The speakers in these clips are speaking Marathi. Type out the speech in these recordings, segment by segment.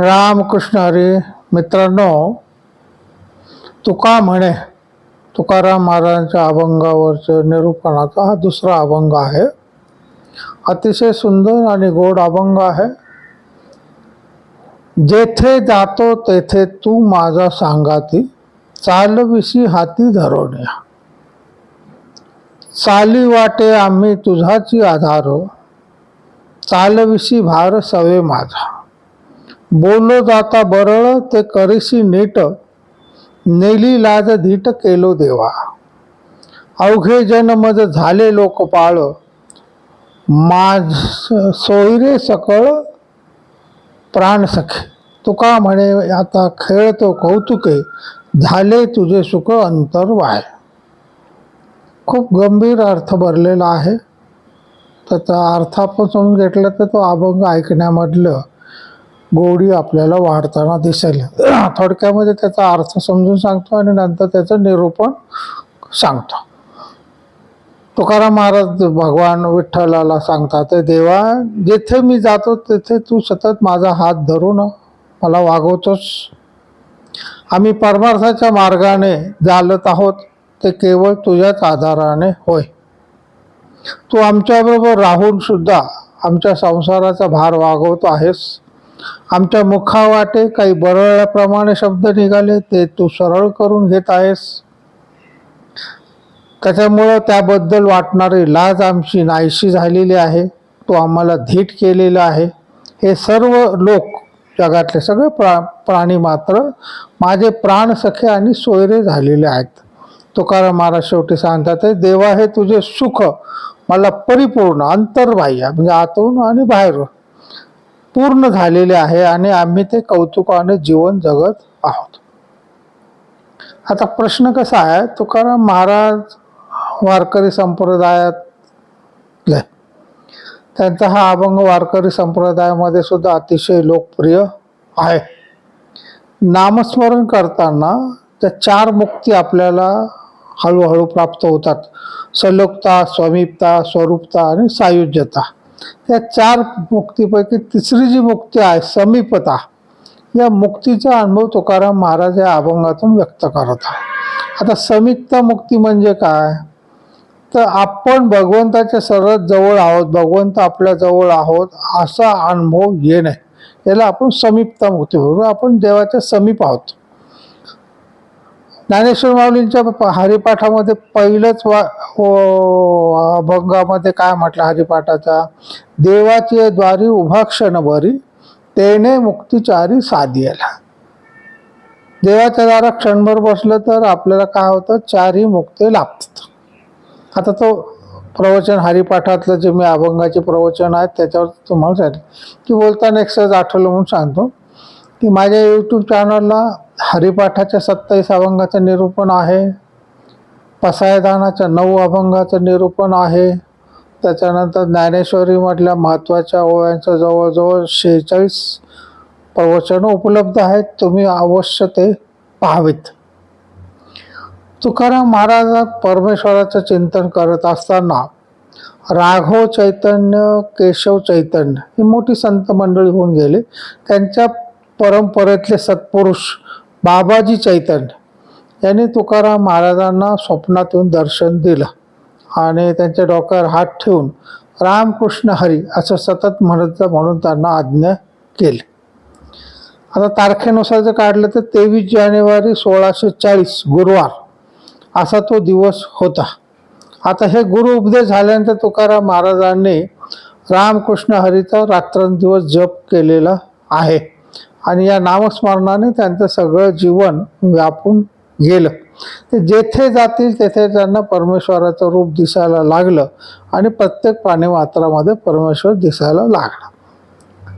रामकृष्ण हरी मित्रांनो तुका म्हणे तुकाराम महाराजांच्या अभंगावरचं निरूपणाचा हा दुसरा अभंग आहे. अतिशय सुंदर आणि गोड अभंग आहे. जेथे जातो तेथे तू माझा सांगाती चालविशी हाती धरून या. चाली वाटे आम्ही तुझाची आधार चालविशी भार सवे माझा. बोललो जाता बरळ ते करीशी नीट नेली लाज धीट केलो देवा. अवघे जनमज झाले लोकपाळ माझ सोयरे सकळ प्राण सखे. तुका म्हणे आता खेळतो कौतुके झाले तुझे सुख अंतर वाय. खूप गंभीर अर्थ भरलेला आहे. त्याचा अर्थ आपण समजून घेतला तर तो अभंग ऐकण्यामधलं गोडी आपल्याला वाढताना दिसेल. थोडक्यामध्ये त्याचा अर्थ समजून सांगतो आणि नंतर त्याचं निरूपण सांगतो. तुकाराम महाराज भगवान विठ्ठलाला सांगतात "ते देवा जिथे मी जातो तिथे तू सतत माझा हात धरून मला वागवतोस. आम्ही परमार्थाच्या मार्गाने चालत आहोत. ते केवळ तुझ्याच आधाराने होय. तू आमच्याबरोबर राहून सुद्धा आमच्या संसाराचा भार वागवतो आहेस. आमच्या मुखावाटे काही बरळल्याप्रमाणे शब्द निघाले ते तू सरळ करून घेत आहेस. त्याच्यामुळं त्याबद्दल वाटणारी लाज आमची नाहीशी झालेली आहे. तू आम्हाला धीट केलेला आहे. हे सर्व लोक जगातले सगळे प्रा प्राणी मात्र माझे प्राण सखे आणि सोयरे झालेले आहेत. तुकाराम महाराज शेवटी सांगतात देवा हे तुझे सुख मला परिपूर्ण अंतर्बाह्य म्हणजे आतून आणि बाहेरून पूर्ण झालेले आहे आणि आम्ही ते कौतुकाने जीवन जगत आहोत. आता प्रश्न कसा आहे? तुकाराम महाराज वारकरी संप्रदायात त्यांचा हा अभंग वारकरी संप्रदायामध्ये सुद्धा अतिशय लोकप्रिय आहे. नामस्मरण करताना त्या चार मुक्ती आपल्याला हळूहळू प्राप्त होतात. सलोकता स्वमीपता स्वरूपता आणि सायुज्यता. या चार मुक्तीपैकी तिसरी जी मुक्ती आहे समीपता या मुक्तीचा अनुभव तुकाराम महाराज या अभंगातून व्यक्त करत आहे. आता समीपता मुक्ती म्हणजे काय? तर आपण भगवंताच्या सर्वात जवळ आहोत भगवंत आपल्या जवळ आहोत असा अनुभव येणे याला आपण समीपता मुक्ती बरोबर आपण देवाच्या समीप आहोत. ज्ञानेश्वर माऊलींच्या प- हरिपाठामध्ये पहिलंच वा अभंगामध्ये काय म्हटलं हरिपाठाचा? देवाची द्वारी उभा क्षणभरी तेने मुक्तिचारी साधियला. देवाच्या दारा क्षणभर बसलं तर आपल्याला काय होतं? चारही मुक्ती लाभतात. आता तो प्रवचन हरिपाठातलं जे मी अभंगाचे प्रवचन आहेत त्याच्यावर तुम्हाला सांगितलं की बोलताना एक सहज आठवलं म्हणून सांगतो. की माझ्या यूट्यूब चॅनलला हरिपाठाच्या सत्तावीस अभंगाचं निरूपण आहे. पसायदानाच्या नऊ अभंगाचं निरूपण आहे. त्याच्यानंतर ज्ञानेश्वरीमधल्या महत्त्वाच्या ओव्यांचं जवळजवळ शेहेचाळीस प्रवचनं उपलब्ध आहेत. तुम्ही अवश्य ते पाहावेत. तुकाराम महाराज परमेश्वराचं चिंतन करत असताना राघव चैतन्य केशव चैतन्य ही मोठी संत मंडळी होऊन गेले. त्यांच्या परंपरेतले सत्पुरुष बाबाजी चैतन्य यांनी तुकाराम महाराजांना स्वप्नातून दर्शन दिलं आणि त्यांच्या डोक्यावर हात ठेवून रामकृष्ण हरी असं सतत म्हणत म्हणून त्यांना आज्ञा केली. आता तारखेनुसार जर काढलं तर तेवीस जानेवारी सोळाशे चाळीस गुरुवार असा तो दिवस होता. आता हे गुरु उपदेश झाल्यानंतर तुकाराम महाराजांनी रामकृष्ण हरीचा रात्रंदिवस जप केलेला आहे. आणि या नामस्मरणाने त्यांचं सगळं जीवन व्यापून गेलं. ते जेथे जातील तेथे त्यांना परमेश्वराचं रूप दिसायला लागलं आणि प्रत्येक प्राणीमात्रामध्ये परमेश्वर दिसायला लागला.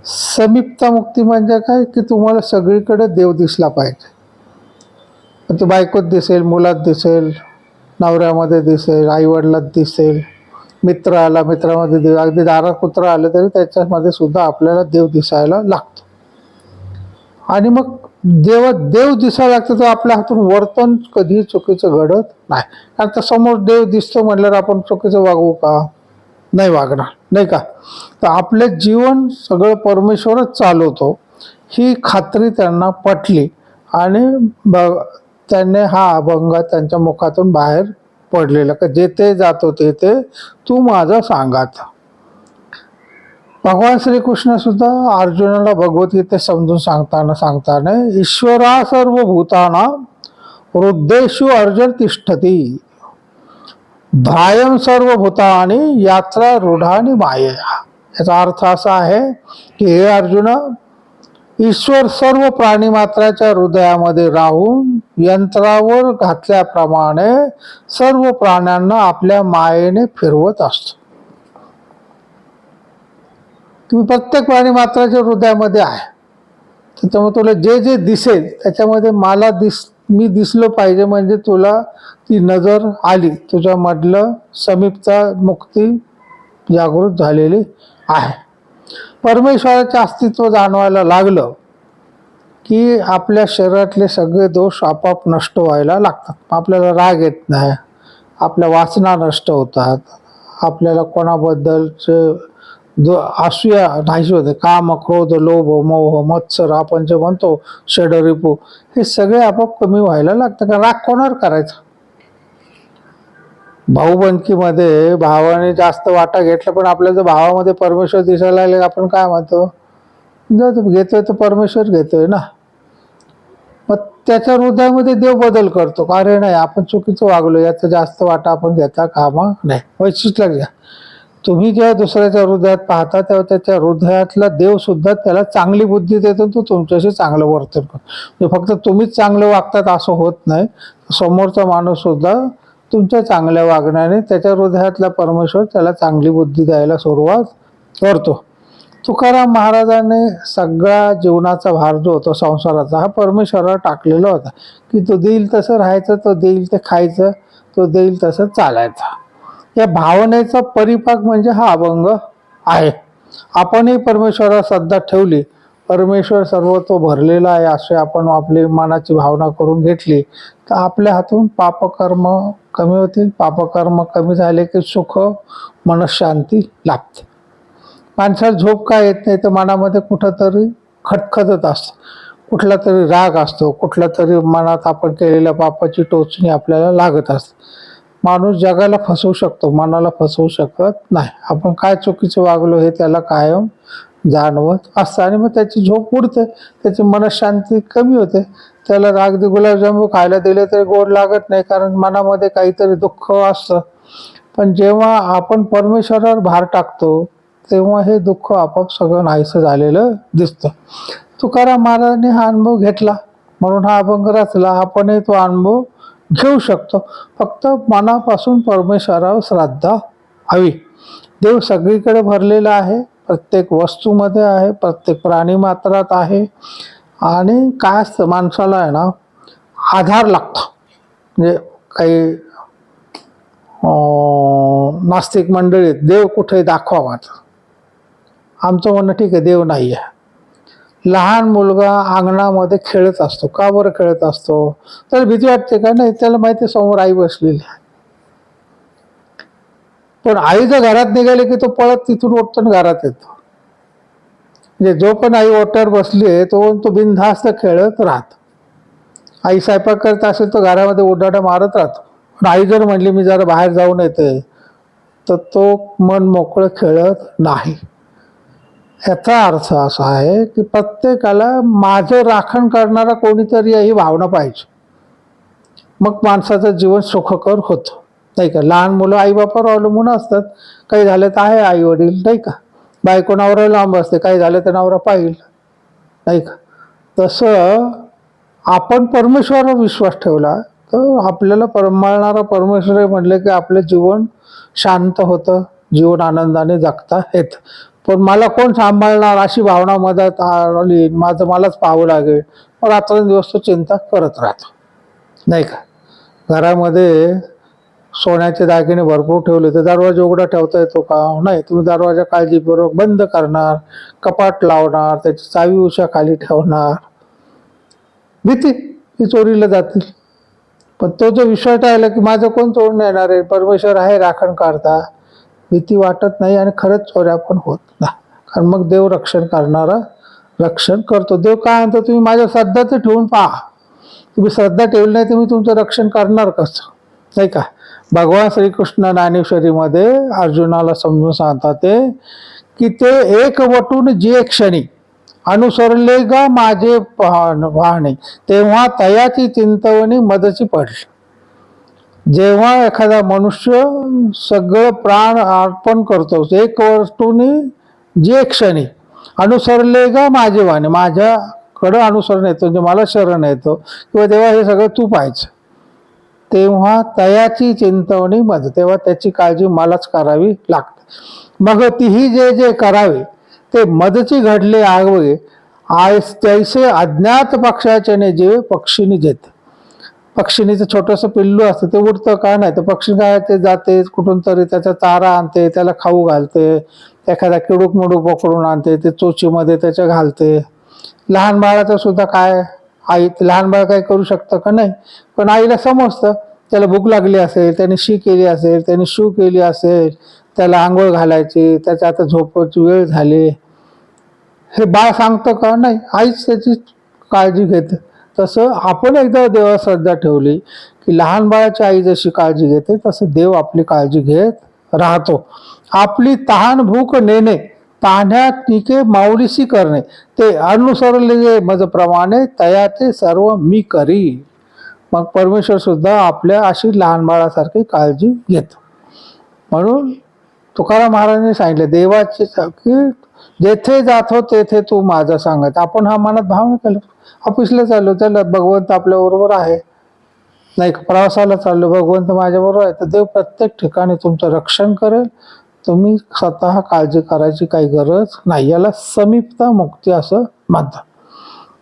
समीपता मुक्ती म्हणजे काय? की तुम्हाला सगळीकडे देव दिसला पाहिजे. ते बायकोत दिसेल मुलात दिसेल नवऱ्यामध्ये दिसेल आईवडिलात दिसेल मित्र आला मित्रामध्ये दिसेल अगदी दारा कुत्रा आलं तरी त्याच्यामध्ये सुद्धा आपल्याला देव दिसायला लागतो. आणि मग देव देव दिसायला लागतं तर आपल्या हातून वर्तन कधी चुकीचं घडत नाही. कारण तर समोर देव दिसतो म्हटल्यावर आपण चुकीचं वागू का? नाही वागणार नाही का? तर आपलं जीवन सगळं परमेश्वरच चालवतो. ही खात्री त्यांना पटली आणि ब त्याने हा अभंग त्यांच्या मुखातून बाहेर पडलेला का जेथे जातो तेथे तू माझा सांगात भगवान श्रीकृष्ण सुद्धा अर्जुनाला भगवद्गीता समजून सांगताना सांगताना ईश्वरा सर्व भूताना हृदयेषु अर्जुन तिष्ठती. भ्रायम सर्व भूतानी यात्रा रूढानी मायया. याचा अर्थ असा आहे की हे अर्जुन ईश्वर सर्व प्राणी मात्राच्या हृदयामध्ये राहून यंत्रावर घातल्याप्रमाणे सर्व प्राण्यांना आपल्या मायेने फिरवत असतो. की प्रत्येक प्राणी मात्राच्या हृदयामध्ये आहे. त्याच्यामुळे तुला जे जे दिसेल त्याच्यामध्ये मला दिस मी दिसलो पाहिजे म्हणजे तुला ती नजर आली. तुझ्यामधलं समीपता मुक्ती जागृत झालेली आहे. परमेश्वराचे अस्तित्व जाणवायला लागलं की आपल्या शरीरातले सगळे दोष आपाप नष्ट व्हायला लागतात. आपल्याला राग येत नाही आपल्या वाचना नष्ट होतात आपल्याला कोणाबद्दलचे असूया नाहीशी होते. काम क्रोध लोभ मोह मत्सर आपण जे म्हणतो षडरिपू हे सगळे आपोआप कमी व्हायला लागतं. कारण राग कोणावर करायचा? भाऊबंदकीमध्ये भावाने जास्त वाटा घेतला पण आपल्या जर भावामध्ये परमेश्वर दिसायला लागले आपण काय म्हणतो? जाऊ घेतोय तर परमेश्वर घेतोय ना? मग त्याच्या हृदयामध्ये देव बदल करतो. का अरे नाही आपण चुकीचं वागलो याचा जास्त वाटा आपण घेता कामा नाही वैशिष्ट्य घ्या तुम्ही जेव्हा दुसऱ्याच्या हृदयात पाहता तेव्हा त्याच्या हृदयातला देव सुद्धा त्याला चांगली बुद्धी देतो तो तुमच्याशी चांगलं वर्तन करतो. म्हणजे फक्त तुम्हीच चांगलं वागतात असं होत नाही. समोरचा माणूस सुद्धा तुमच्या चांगल्या वागण्याने त्याच्या हृदयातला परमेश्वर त्याला चांगली बुद्धी द्यायला सुरुवात करतो. तुकाराम महाराजाने सगळा जीवनाचा भार जो होता संसाराचा हा परमेश्वरावर टाकलेला होता. की तो देईल तसं राहायचं तो देईल ते खायचं तो देईल तसं चालायचं. या भावनेचा परिपाक म्हणजे हा अभंग आहे. आपणही परमेश्वराला श्रद्धा ठेवली. परमेश्वर सर्व तो भरलेला आहे असे आपण आपली मनाची भावना करून घेतली. तर आपल्या हातून पापकर्म कमी होतील. पापकर्म कमी झाले की सुख मनशांती लाभते. माणसाला झोप काय येत नाही तर मनामध्ये कुठंतरी खटखटत असतं. कुठला तरी राग असतो. कुठला तरी मनात आपण केलेल्या पापाची टोचणी आपल्याला लागत असते. माणूस जगाला फसवू शकतो मनाला फसवू शकत नाही. आपण काय चुकीचं वागलो हे त्याला कायम जाणवत असतं आणि मग त्याची झोप उडते त्याची मनशांती कमी होते. त्याला रागदी गुलाबजामू खायला दिले तरी गोड लागत नाही कारण मनामध्ये काहीतरी दुःख असतं. पण जेव्हा आपण परमेश्वरावर भार टाकतो तेव्हा हे दुःख आपोआप सगळं नाहीसं झालेलं दिसतं. तुकाराम महाराजांनी हा अनुभव घेतला. म्हणून हा अभंग रचला. आपणही तो अनुभव घेऊ शकतो. फक्त मनापासून परमेश्वरावर श्रद्धा हवी. देव सगळीकडे भरलेला आहे. प्रत्येक वस्तूमध्ये आहे. प्रत्येक प्राणी मात्रात आहे. आणि काय असतं माणसाला आहे ना आधार लागतो. म्हणजे काही नास्तिक मंडळीत देव कुठे दाखवावा आमचं म्हणणं ठीक आहे देव नाही आहे लहान मुलगा अंगणामध्ये खेळत असतो. का बरं खेळत असतो? त्याला भीती वाटते का? नाही त्याला माहिती समोर आई बसलेली आहे. पण आई जर घरात निघाली की तो पळत तिथून उठतो आणि घरात येतो. म्हणजे जो पण आई ओटर बसली आहे तो तो बिनधास्त खेळत राहतो. आई स्वयंपाक करत असेल तर घरामध्ये उड्डाणा मारत राहतो. पण आई जर म्हणली मी जरा बाहेर जाऊन येते तर तो मन मोकळं खेळत नाही. याचा अर्थ असा आहे की प्रत्येकाला माझं राखण करणारा कोणीतरी ही भावना पाहिजे. मग माणसाचं जीवन सुखकर होतं. नाही का? लहान मुलं आईबापावर अवलंबून असतात. काही झालं तर आहे आई वडील नाही का? बायको नवरा लांब असते. काही झालं तर नवरा पाहिल नाही का? तसं आपण परमेश्वरावर विश्वास ठेवला तर आपल्याला परमाळणारा परमेश्वर आहे म्हटलं की आपलं जीवन शांत होतं जीवन आनंदाने जगता येतं. पण मला कोण सांभाळणार अशी भावना मदत आली माझं मलाच पाहावं लागेल. मग रात्रंदिवस तो चिंता करत राहतो. नाही का? घरामध्ये सोन्याचे दागिने भरपूर ठेवले तर दरवाजा उघडा ठेवता येतो का? नाही तुम्ही दरवाजा काळजीपूर्वक बंद करणार कपाट लावणार त्याची चावी उशा खाली ठेवणार. भीती की चोरीला जातील. पण तो जो विश्वास राहिला की माझं कोण चोरून येणार आहे? परमेश्वर आहे राखण करता. भीती वाटत नाही आणि खरंच चोऱ्या पण होत नाही. कारण मग देव रक्षण करणारा रक्षण करतो. देव काय म्हणतो? तुम्ही माझ्या श्रद्धा ठेवून पहा. तुम्ही श्रद्धा ठेवली नाही तुम्ही तुमचं रक्षण करणार कसं? नाही का? भगवान श्रीकृष्ण ज्ञानेश्वरीमध्ये अर्जुनाला समजून सांगतात ते की ते एक वटून जे क्षणी अनुसरले गा माझे पाहणे वाहणे तेव्हा तयाची चिंतवणी मदची पडली. जेव्हा एखादा मनुष्य सगळं प्राण अर्पण करतो एक वस्तूने जे क्षणी अनुसरले गा माझे माझ्याकडं अनुसरण येतं म्हणजे मला शरण येतं किंवा तेव्हा हे सगळं तू पाहायचं तेव्हा तयाची चिंतवणी मज तेव्हा त्याची काळजी मलाच करावी लागते. मग तीही जे जे करावे ते मदची घडले आगवे आय तैसे अज्ञात पक्षाच्याने जे पक्षीने जेते. पक्षिणीचं छोटंसं पिल्लू असतं ते उडतं का नाही. तर पक्षी काय ते जाते कुठून तरी त्याचा चारा आणते त्याला खाऊ घालते एखादा किडूक मुडूक पकडून आणते ते चोचीमध्ये त्याच्या घालते. लहान बाळाचं सुद्धा काय आई लहान बाळ काय करू शकतं का नाही? पण आईला समजतं त्याला भूक लागली असेल त्याने शी केली असेल त्याने शू केली असेल त्याला आंघोळ घालायची त्याच्या आता झोपायची वेळ झाली. हे बाळ सांगतं का नाही? आईच त्याची काळजी घेते. तसं आपण एकदा देवा श्रद्धा ठेवली की लहान बाळाची आई जशी काळजी घेते तसं देव आपली काळजी घेत राहतो. आपली तहान भूक नेणे पाहण्यात टिके माऊलीशी करणे ते अनुसरले मजप्रमाणे तया ते सर्व मी करी मग परमेश्वर सुद्धा आपल्या अशी लहान बाळासारखी काळजी घेतो. म्हणून तुकाराम महाराजांनी सांगितलं देवाची की जेथे जातो हो तेथे तू माझा सांगत. आपण हा मनात भावना केलो ऑफिसला चाललो त्याला भगवंत आपल्या बरोबर आहे. नाही प्रवासाला चाललो भगवंत माझ्या बरोबर आहे. तर देव प्रत्येक ठिकाणी तुमचं रक्षण करेल. तुम्ही स्वतः काळजी करायची काही गरज नाही. याला समीपता मुक्ती असं म्हणतात.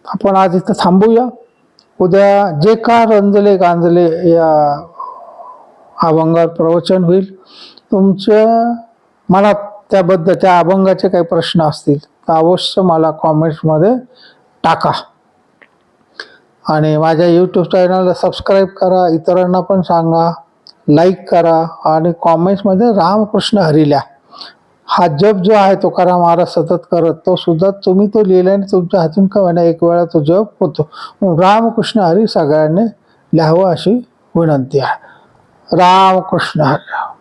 आपण आज इथं थांबूया. उद्या जे का रंजले गांजले या अभंगावर प्रवचन होईल. तुमच्या मनात त्याबद्दल त्या अभंगाचे काही प्रश्न असतील तर अवश्य मला कॉमेंट्समध्ये टाका. आणि माझ्या यूट्यूब चॅनलला सबस्क्राईब करा इतरांना पण सांगा लाईक करा आणि कॉमेंट्समध्ये रामकृष्ण हरी हा जप जो आहे तुकाराम महाराज सतत करत. तो सुद्धा तुम्ही तो लिहिल्याने तुमच्या हातून का होईना एक वेळा तो जप होतो. रामकृष्ण हरी सगळ्यांनी लिहावं अशी विनंती आहे. रामकृष्ण हरी.